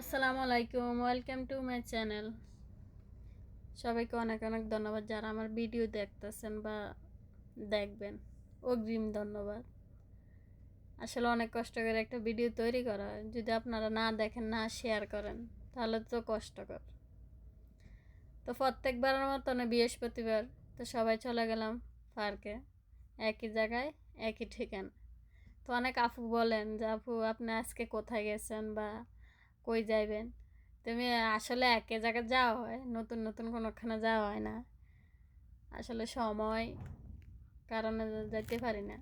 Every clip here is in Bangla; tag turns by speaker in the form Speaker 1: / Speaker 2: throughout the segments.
Speaker 1: আসসালামু আলাইকুম, ওয়েলকাম টু মাই চ্যানেল। সবাইকে অনেক অনেক ধন্যবাদ যারা আমার ভিডিও দেখতেছেন বা দেখবেন। অগ্রিম ধন্যবাদ। আসলে অনেক কষ্ট করে একটা ভিডিও তৈরি করা হয়। যদি আপনারা না দেখেন, না শেয়ার করেন, তাহলে তো কষ্টকর। তো প্রত্যেকবারের মতন বৃহস্পতিবার, তো সবাই চলে গেলাম পার্কে। একই জায়গায়, একই ঠিকানা। তো অনেক আপু বলেন যে, আপু, আপনি আজকে কোথায় গেছেন বা কই যাইবেন? তুমি আসলে একে জায়গায় যাওয়া হয়, নতুন নতুন কোনোখানে যাওয়া হয় না। আসলে সময় কারণে যাইতে পারি না।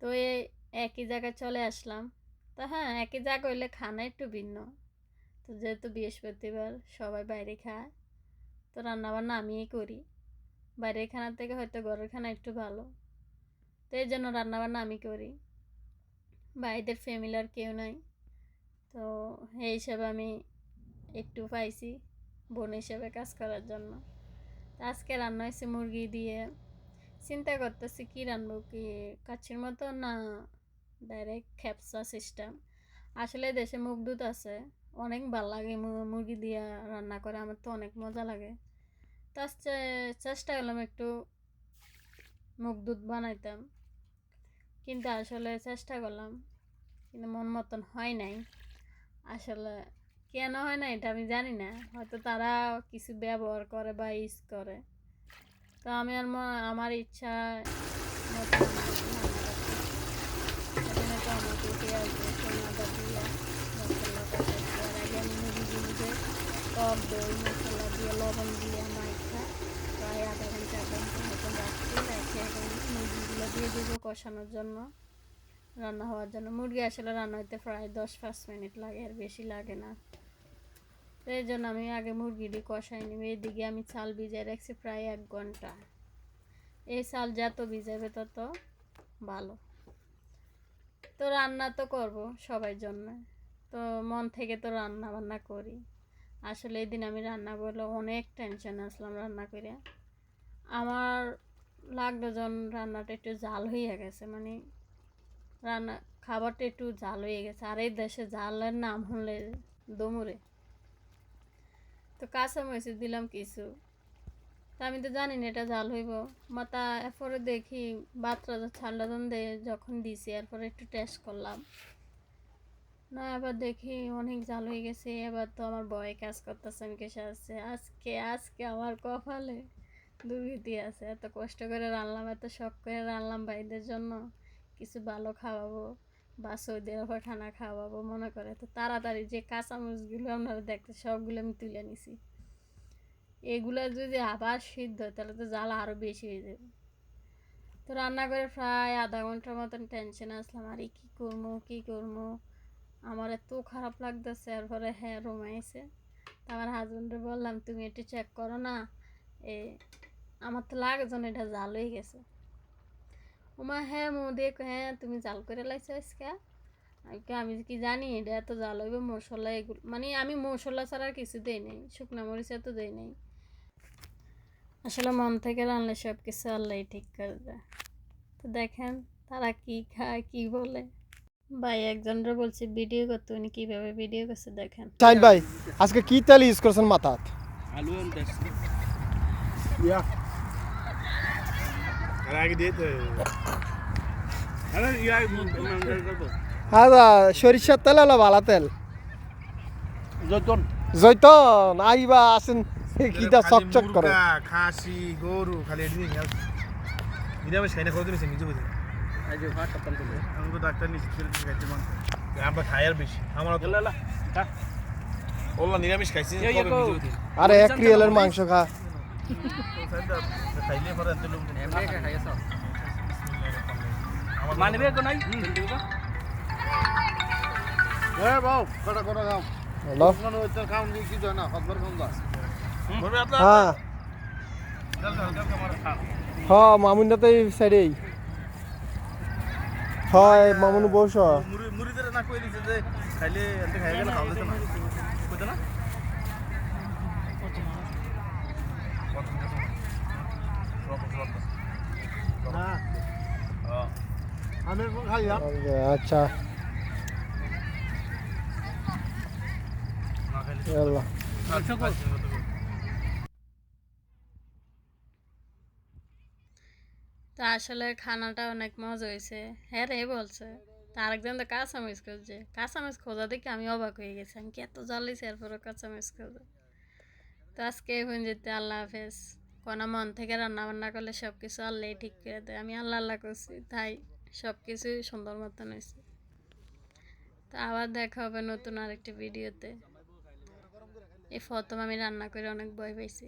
Speaker 1: তো এই একই জায়গায় চলে আসলাম। তো হ্যাঁ একই জায়গা হইলে খানা একটু ভিন্ন। তো যেহেতু বৃহস্পতিবার, সবাই বাইরে খায়। তো রান্নাবান্না আমিই করি। বাইরের খানার থেকে হয়তো ঘরের খানা একটু ভালো। তো এই জন্য রান্নাবান্না আমি করি। বাইরের ফ্যামিলি আর কেউ নাই। তো এই হিসাবে আমি একটু পাইছি বোন হিসেবে কাজ করার জন্য। তো আজকে রান্না হয়েছে মুরগি দিয়ে। চিন্তা করতেছি কী রান্নবো, কি কাছির মতো না ডাইরেক্ট খেপসা সিস্টেম আসলে দেশে মুখ দুধ আছে, অনেক ভালো লাগে মুরগি দিয়ে রান্না করে, আমার তো অনেক মজা লাগে। তো চেষ্টা করলাম একটু মুখ দুধ বানাইতাম। কিন্তু আসলে চেষ্টা করলাম, কিন্তু মন মতন হয় নাই। আসলে কেন হয় না এটা আমি জানি না হয়তো তারা কিছু ব্যবহার করে বা ইউজ করে তো আমি আর আমার ইচ্ছা আর আমি দই মশলা দিয়ে লবণ দিয়ে মাইখা প্রায় আধা ঘণ্টা এক মতন এখন দিয়ে দেবো কষানোর জন্য রান্না হওয়ার জন্য। মুরগি আসলে রান্না হইতে প্রায় দশ পাঁচ মিনিট লাগে আর বেশি লাগে না। এই জন্য আমি আগে মুরগিটি কষাই নিব। এদিকে আমি চাল ভিজাই রাখছি প্রায় এক ঘণ্টা। এই চাল যত ভিজাবে তত ভালো। তো রান্না তো করব সবার জন্য। তো মন থেকে তো রান্না বান্না করি। আসলে এই দিন আমি রান্না করলে অনেক টেনশন আসলাম রান্না করে। আমার লাগল যখন রান্নাটা একটু জাল হয়ে গেছে মানে রান্না, খাবারটা একটু জাল হয়ে গেছে। আর এই দেশে জালের নাম হলে দমুরে তো কাঁচা মরিচ দিলাম কিছু। তা আমি তো জানি না এটা জাল হইব। মাতা এরপরে দেখি বাতরা ছাড়লা যখন দে যখন দিছি, এরপরে একটু টেস্ট করলাম। না, এবার দেখি অনেক জাল হয়ে গেছে। এবার তো আমার বয় কাজ করতেছেন কেসে আছে। আজকে আজকে আমার কপালে দুর্গতি আছে। এত কষ্ট করে রান্নাম এত শখ করে রান্নাম ভাইদের জন্য। কিছু ভালো খাওয়াবো বা সৌদি আরবে খানা খাওয়াবো, মনে করে। তো তাড়াতাড়ি যে কাঁচামরিচগুলো আপনারা দেখতে, সবগুলো আমি তুলে নিছি। এগুলো যদি আবার সিদ্ধ হয়, তাহলে তো জ্বালা আরও বেশি হয়ে যাবে। তো রান্না করে প্রায় আধা ঘণ্টার মতন টেনশন আসলাম, আরে কী করব কী করব? আমার এত খারাপ লাগতেছে, এরপরে হ্যাঁ রোমাইছে তো আমার হাজব্যান্ডে বললাম, তুমি একটু চেক করো না, এ, আমার তো লাগে যেন এটা জাল হয়ে গেছে। ওমা হ্যাঁ মো দেখ হ্যাঁ তুমি জাল করে লাইছো আজকে। আমি কি- আমি কি জানি এটা এত জাল হইবে মশলা এগুলো মানে আমি মশলা ছাড়া আর কিছু দেই নাই শুকনা মরিচ এত দেই নাই। আসলে মন থেকে রান্না সব কিছু আল্লাহ ঠিক করে দেয়। তো দেখেন তারা কি খায় কি বলে। ভাই একজনরা বলছে ভিডিও করতে উনি কীভাবে ভিডিও করছে দেখেন।
Speaker 2: শাহিন ভাই আজকে কি তেল ইউজ করছেন মাথাত?
Speaker 3: আলু
Speaker 2: সরিষার তেল হলো ভালো তেল।
Speaker 3: যতন
Speaker 2: জৈতন আইবা আসেন কিটা চকচক করে।
Speaker 4: খাসি গরু খালি এটি নিয়ে আসছে নিরামিষ খাই না কত নিয়েছে নিজে বুঝে। আমি তো ডাক্তার নিচ্ছি খাইতে মন আমরা খাই আর বেশি আমার তো।
Speaker 3: লা লা কা
Speaker 4: ওলা নিরামিষ খাইছি
Speaker 2: আরে এক রিয়েলের মাংস খা।
Speaker 4: খাইলে
Speaker 3: মানবে
Speaker 4: কোন আপনা
Speaker 2: হ্যাঁ মামুন বস।
Speaker 4: মুড়ি না কই দিছে খাইলে এত খাই গেলে খাও দিতে না। না?
Speaker 2: আচ্ছা
Speaker 1: তা আসলে খানাটা অনেক মজা হয়েছে হ্যাঁ রে বলছে তা আরেকজন তো কাঁচামরিচ খুঁজছে কাঁচামরিচ খোঁজা দেখে আমি অবাক হয়ে গেছি আমি কি এত জ্বালিয়েছি এরপরও কাঁচামরিচ খোঁজা তো আজকে এখন যেতে আল্লাহ হাফেজ কোনো মন থেকে রান্না বান্না করলে সব কিছু আল্লাহ ঠিক করে দেয়। আমি আল্লাহ আল্লাহ করছি, তাই সব কিছুই সুন্দর মতন হয়েছে। তো আবার দেখা হবে নতুন আরেকটি ভিডিওতে। এই প্রথম আমি রান্না করে অনেক ভয় পাইছি।